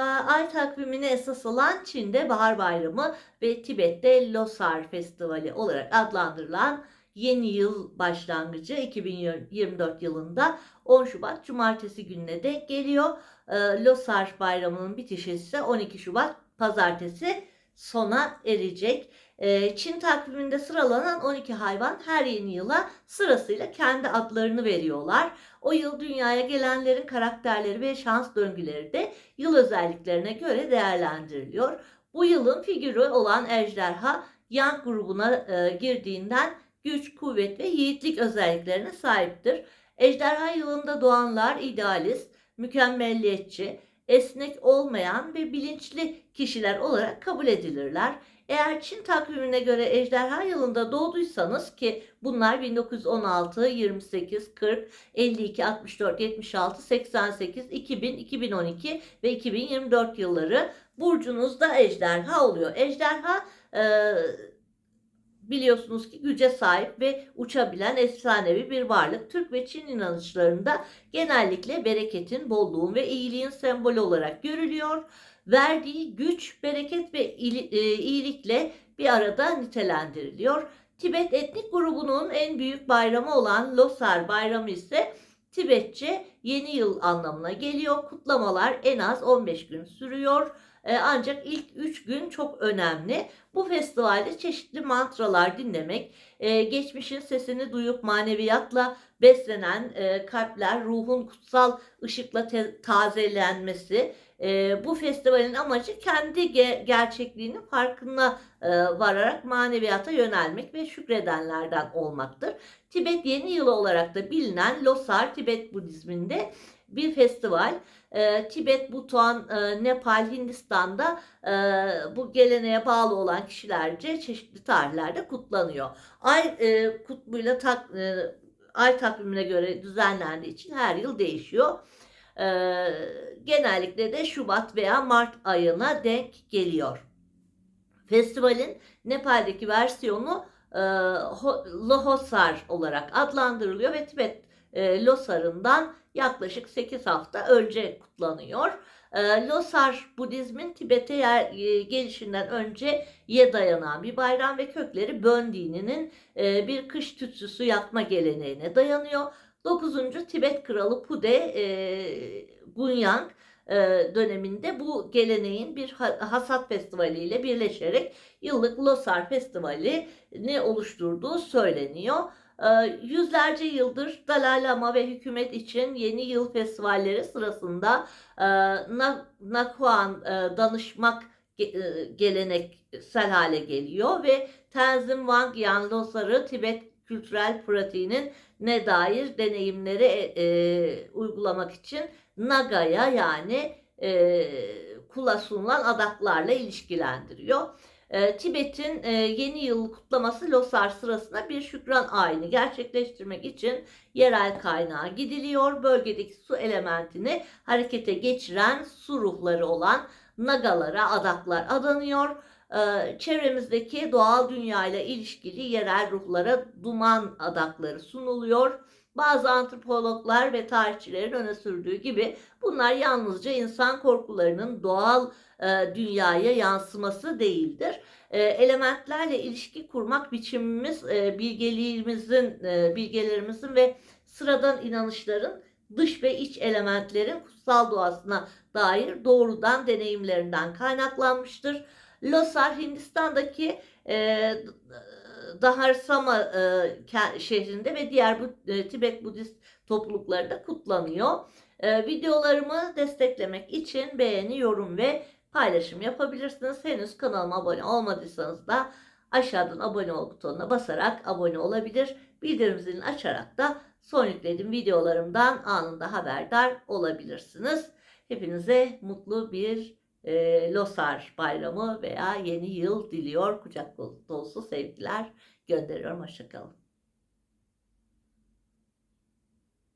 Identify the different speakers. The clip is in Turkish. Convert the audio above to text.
Speaker 1: Ay takvimine esas alan Çin'de Bahar Bayramı ve Tibet'te Losar Festivali olarak adlandırılan yeni yıl başlangıcı 2024 yılında 10 Şubat Cumartesi gününe denk geliyor. Ee, Losar Bayramı'nın bitişi ise 12 Şubat Pazartesi sona erecek. Ee, Çin takviminde sıralanan 12 hayvan her yeni yıla sırasıyla kendi adlarını veriyorlar. O yıl dünyaya gelenlerin karakterleri ve şans döngüleri de yıl özelliklerine göre değerlendiriliyor. Bu yılın figürü olan ejderha Yang grubuna e, girdiğinden güç, kuvvet ve yiğitlik özelliklerine sahiptir. Ejderha yılında doğanlar idealist, mükemmelliyetçi, esnek olmayan ve bilinçli kişiler olarak kabul edilirler. Eğer Çin takvimine göre ejderha yılında doğduysanız ki bunlar 1916, 28, 40, 52, 64, 76, 88, 2000, 2012 ve 2024 yılları burcunuzda ejderha oluyor. Ejderha e, biliyorsunuz ki güce sahip ve uçabilen efsanevi bir varlık. Türk ve Çin inanışlarında genellikle bereketin, bolluğun ve iyiliğin sembolü olarak görülüyor. Verdiği güç, bereket ve e, iyilikle bir arada nitelendiriliyor. Tibet etnik grubunun en büyük bayramı olan Losar bayramı ise Tibetçe yeni yıl anlamına geliyor. Kutlamalar en az 15 gün sürüyor. E, ancak ilk 3 gün çok önemli. Bu festivalde çeşitli mantralar dinlemek, e, geçmişin sesini duyup maneviyatla beslenen e, kalpler, ruhun kutsal ışıkla tazelenmesi. Bu festivalin amacı kendi gerçekliğinin farkına vararak maneviyata yönelmek ve şükredenlerden olmaktır. Tibet Yeni Yılı olarak da bilinen Losar Tibet Budizminde bir festival. E, Tibet, Butuan, e, Nepal, Hindistan'da e, bu geleneğe bağlı olan kişilerce çeşitli tarihlerde kutlanıyor. Ay e, kutbuyla tak, e, ay takvimine göre düzenlendiği için her yıl değişiyor. E, genellikle de Şubat veya Mart ayına denk geliyor. Festivalin Nepal'deki versiyonu e, Lohosar olarak adlandırılıyor ve Tibet e, Losar'ından yaklaşık 8 hafta önce kutlanıyor. E, Losar Budizmin Tibet'e yer, e, gelişinden önceye dayanan bir bayram ve kökleri Bön dininin e, bir kış tütsüsü yakma geleneğine dayanıyor. 9. Tibet Kralı Pude e, Gunyang e, döneminde bu geleneğin bir hasat festivali ile birleşerek yıllık Losar Festivali ne oluşturduğu söyleniyor. Ee, yüzlerce yıldır Dalai Lama ve hükümet için yeni yıl festivalleri sırasında e, Nakuan e, danışmak e, geleneksel hale geliyor ve Tenzin Wangyal Losar'ı Tibet kültürel pratiğinin ne dair deneyimleri e, uygulamak için Naga'ya yani e, kula sunulan adaklarla ilişkilendiriyor. Ee, Tibet'in e, yeni yıl kutlaması Losar sırasında bir şükran ayini gerçekleştirmek için yerel kaynağa gidiliyor. Bölgedeki su elementini harekete geçiren su ruhları olan nagalara adaklar adanıyor. Ee, çevremizdeki doğal dünyayla ilişkili yerel ruhlara duman adakları sunuluyor. Bazı antropologlar ve tarihçilerin öne sürdüğü gibi bunlar yalnızca insan korkularının doğal e, dünyaya yansıması değildir. E, elementlerle ilişki kurmak biçimimiz e, bilgeliğimizin, e, bilgelerimizin ve sıradan inanışların dış ve iç elementlerin kutsal doğasına dair doğrudan deneyimlerinden kaynaklanmıştır. Losar Hindistan'daki e, Daharsama e, şehrinde ve diğer e, Tibet Budist topluluklarında kutlanıyor. E, videolarımı desteklemek için beğeni, yorum ve paylaşım yapabilirsiniz. Henüz kanalıma abone olmadıysanız da aşağıdan abone ol butonuna basarak abone olabilir. Bildirim zilini açarak da son yüklediğim videolarımdan anında haberdar olabilirsiniz. Hepinize mutlu bir e, Losar bayramı veya yeni yıl diliyor. Kucak dolusu sevgiler gönderiyorum. Hoşçakalın.